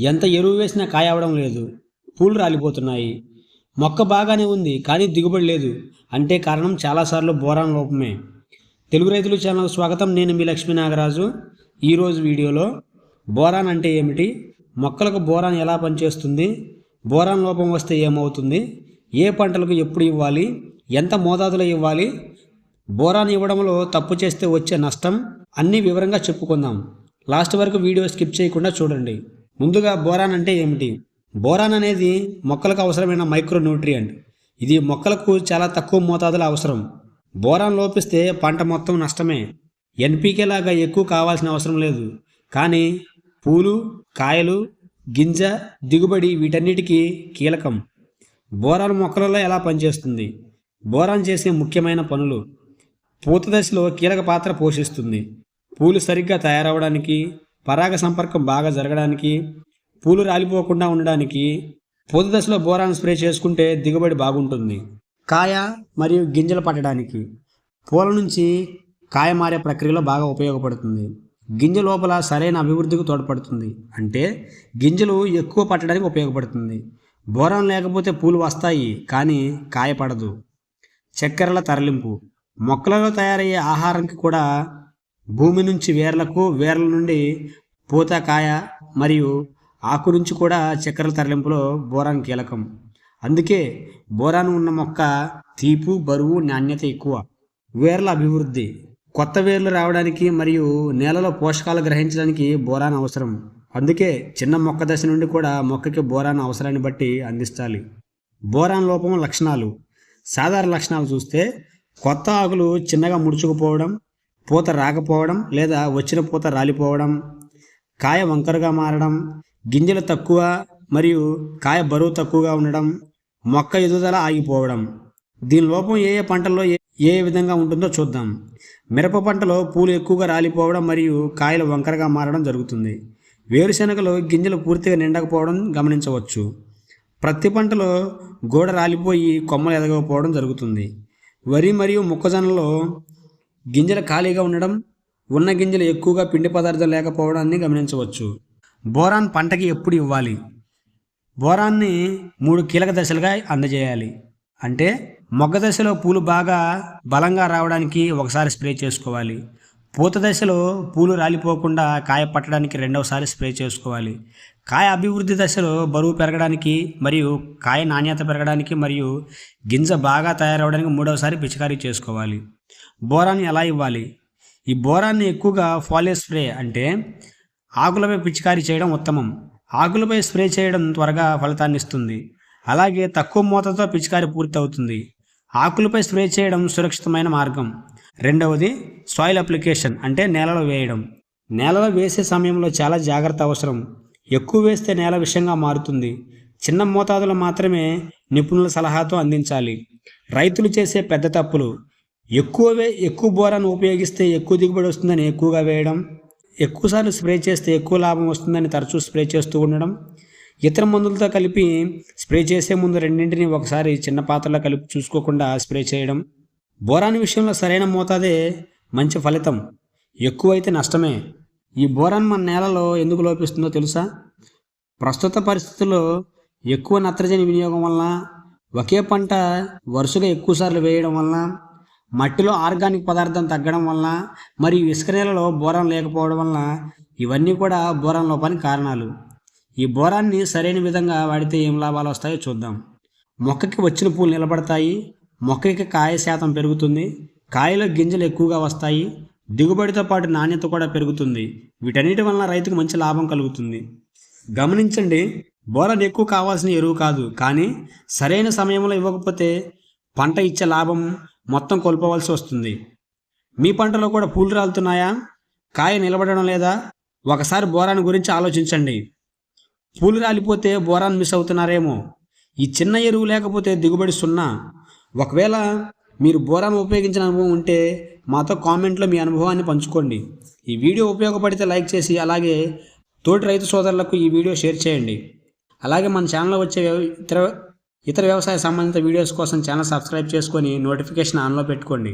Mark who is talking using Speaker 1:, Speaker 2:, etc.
Speaker 1: ఎంత ఎరువు వేసినా కాయవడం లేదు. పూలు రాలిపోతున్నాయి. మొక్క బాగానే ఉంది కానీ దిగుబడి లేదు. అంటే కారణం చాలాసార్లు బోరాన్ లోపమే. తెలుగు రైతులు ఛానల్ స్వాగతం. నేను మీ లక్ష్మీ నాగరాజు. ఈరోజు వీడియోలో బోరాన్ అంటే ఏమిటి? మొక్కలకు బోరాన్ ఎలా పనిచేస్తుంది? బోరాన్ లోపం వస్తే ఏమవుతుంది? ఏ పంటలకు ఎప్పుడు ఇవ్వాలి? ఎంత మోతాదులో ఇవ్వాలి? బోరాన్ ఇవ్వడంలో తప్పు చేస్తే వచ్చే నష్టం? అన్నీ వివరంగా చెప్పుకుందాం. లాస్ట్ వరకు వీడియో స్కిప్ చేయకుండా చూడండి. ముందుగా బోరాన్ అంటే ఏమిటి? బోరాన్ అనేది మొక్కలకు అవసరమైన మైక్రో న్యూట్రియంట్ ఇది మొక్కలకు చాలా తక్కువ మోతాదులో అవసరం. బోరాన్ లోపిస్తే పంట మొత్తం నష్టమే. ఎన్పీకే లాగా ఎక్కువ కావాల్సిన అవసరం లేదు. కానీ పూలు కాయలు గింజ దిగుబడి వీటన్నిటికీ కీలకం. బోరాన్ మొక్కలలో ఎలా పనిచేస్తుంది? బోరాన్ చేసే ముఖ్యమైన పనులు. పూత దశలో కీలక పాత్ర పోషిస్తుంది. పూలు సరిగ్గా తయారవడానికి పరాగ సంపర్కం బాగా జరగడానికి పూలు రాలిపోకుండా ఉండడానికి పూత దశలో బోరాన్ స్ప్రే చేసుకుంటే దిగుబడి బాగుంటుంది. కాయ మరియు గింజలు పట్టడానికి. పూల నుంచి కాయ మారే ప్రక్రియలో బాగా ఉపయోగపడుతుంది. గింజ లోపల సరైన అభివృద్ధికి తోడ్పడుతుంది. అంటే గింజలు ఎక్కువ పట్టడానికి ఉపయోగపడుతుంది. బోరాన్ లేకపోతే పూలు వస్తాయి కానీ కాయ పడదు. చక్కెరల తరలింపు. మొక్కలలో తయారయ్యే ఆహారానికి కూడా భూమి నుంచి వేర్లకు వేర్ల నుండి పూత కాయ మరియు ఆకు నుంచి కూడా చక్కెరల తరలింపులో బోరాన్ కీలకం. అందుకే బోరాన్ ఉన్న మొక్క తీపు బరువు నాణ్యత ఎక్కువ. వేర్ల అభివృద్ధి. కొత్త వేర్లు రావడానికి మరియు నేలలో పోషకాలు గ్రహించడానికి బోరాన్ అవసరం. అందుకే చిన్న మొక్క దశ నుండి కూడా మొక్కకి బోరాన్ అవసరాన్ని బట్టి అందిస్తాలి. బోరాన్ లోపం లక్షణాలు. సాధారణ లక్షణాలు చూస్తే కొత్త ఆకులు చిన్నగా ముడుచుకుపోవడం పూత రాకపోవడం లేదా వచ్చిన పూత రాలిపోవడం కాయ వంకరగా మారడం గింజలు తక్కువ మరియు కాయ బరువు తక్కువగా ఉండడం మొక్క ఎదుగుదల ఆగిపోవడం. దీని లోపం ఏ ఏ పంటల్లో ఏ ఏ విధంగా ఉంటుందో చూద్దాం. మిరప పంటలో పూలు ఎక్కువగా రాలిపోవడం మరియు కాయలు వంకరగా మారడం జరుగుతుంది. వేరుశెనగలో గింజలు పూర్తిగా నిండకపోవడం గమనించవచ్చు. ప్రతి పంటలో గోడ రాలిపోయి కొమ్మలు ఎదగకపోవడం జరుగుతుంది. వరి మరియు మొక్కజొన్నలో గింజలు ఖాళీగా ఉండడం ఉన్న గింజలు ఎక్కువగా పిండి పదార్థం లేకపోవడాన్ని గమనించవచ్చు. బోరాన్ పంటకి ఎప్పుడు ఇవ్వాలి? బోరాన్ని మూడు కీలక దశలుగా అందజేయాలి. అంటే మొగ్గ దశలో పూలు బాగా బలంగా రావడానికి ఒకసారి స్ప్రే చేసుకోవాలి. పూత దశలో పూలు రాలిపోకుండా కాయ పట్టడానికి రెండవసారి స్ప్రే చేసుకోవాలి. కాయ అభివృద్ధి దశలో బరువు పెరగడానికి మరియు కాయ నాణ్యత పెరగడానికి మరియు గింజ బాగా తయారవడానికి మూడవసారి పిచికారీ చేసుకోవాలి. బోరాన్ని ఎలా ఇవ్వాలి? ఈ బోరాన్ని ఎక్కువగా ఫాలే స్ప్రే అంటే ఆకులపై పిచికారీ చేయడం ఉత్తమం. ఆకులపై స్ప్రే చేయడం త్వరగా ఫలితాన్ని ఇస్తుంది. అలాగే తక్కువ మోతాదుతో పిచికారీ పూర్తవుతుంది. ఆకులపై స్ప్రే చేయడం సురక్షితమైన మార్గం. రెండవది సాయిల్ అప్లికేషన్ అంటే నేలలో వేయడం. నేలలో వేసే సమయంలో చాలా జాగ్రత్త అవసరం. ఎక్కువ వేస్తే నేల విషయంగా మారుతుంది. చిన్న మోతాదులో మాత్రమే నిపుణుల సలహాతో అందించాలి. రైతులు చేసే పెద్ద తప్పులు. ఎక్కువ వే ఎక్కువ బోరాన్ని ఉపయోగిస్తే ఎక్కువ దిగుబడి వస్తుందని ఎక్కువగా వేయడం ఎక్కువసార్లు స్ప్రే చేస్తే ఎక్కువ లాభం వస్తుందని తరచూ స్ప్రే చేస్తూ ఉండడం ఇతర మందులతో కలిపి స్ప్రే చేసే ముందు రెండింటిని ఒకసారి చిన్న పాత్రలో కలిపి చూసుకోకుండా స్ప్రే చేయడం. బోరాన్ విషయంలో సరైన మోతాదే మంచి ఫలితం. ఎక్కువైతే నష్టమే. ఈ బోరాన్ మన నేలలో ఎందుకు లోపిస్తుందో తెలుసా? ప్రస్తుత పరిస్థితుల్లో ఎక్కువ నత్రజని వినియోగం వలన ఒకే పంట వరుసగా ఎక్కువసార్లు వేయడం వలన మట్టిలో ఆర్గానిక్ పదార్థం తగ్గడం వలన మరియు ఇసుక నేలలో బోరాన్ లేకపోవడం వలన ఇవన్నీ కూడా బోరాన్ లోపానికి కారణాలు. ఈ బోరాన్ని సరైన విధంగా వాడితే ఏం లాభాలు వస్తాయో చూద్దాం. మొక్కకి వచ్చిన పూలు నిలబడతాయి. మొక్కకి కాయ శాతం పెరుగుతుంది. కాయలో గింజలు ఎక్కువగా వస్తాయి. దిగుబడితో పాటు నాణ్యత కూడా పెరుగుతుంది. వీటన్నిటి వలన రైతుకు మంచి లాభం కలుగుతుంది. గమనించండి బోరాన్ ఎక్కువ కావాల్సిన ఎరువు కాదు. కానీ సరైన సమయంలో ఇవ్వకపోతే పంట ఇచ్చే లాభం మొత్తం కోల్పోవలసి వస్తుంది. మీ పంటలో కూడా పూలు రాలుతున్నాయా? కాయ నిలబడడం లేదా? ఒకసారి బోరాన్ గురించి ఆలోచించండి. పూలు రాలిపోతే బోరాన్ మిస్ అవుతున్నారేమో. ఈ చిన్న ఎరువు లేకపోతే దిగుబడి సున్నా. ఒకవేళ మీరు బోరాన్ ఉపయోగించిన అనుభవం ఉంటే మాతో కామెంట్లో మీ అనుభవాన్ని పంచుకోండి. ఈ వీడియో ఉపయోగపడితే లైక్ చేసి అలాగే తోటి రైతు సోదరులకు ఈ వీడియో షేర్ చేయండి. అలాగే మన ఛానల్లో వచ్చే ఇతర ఇతర వ్యవసాయ సంబంధిత వీడియోస్ కోసం ఛానల్ సబ్స్క్రైబ్ చేసుకొని నోటిఫికేషన్ ఆన్లో పెట్టుకోండి.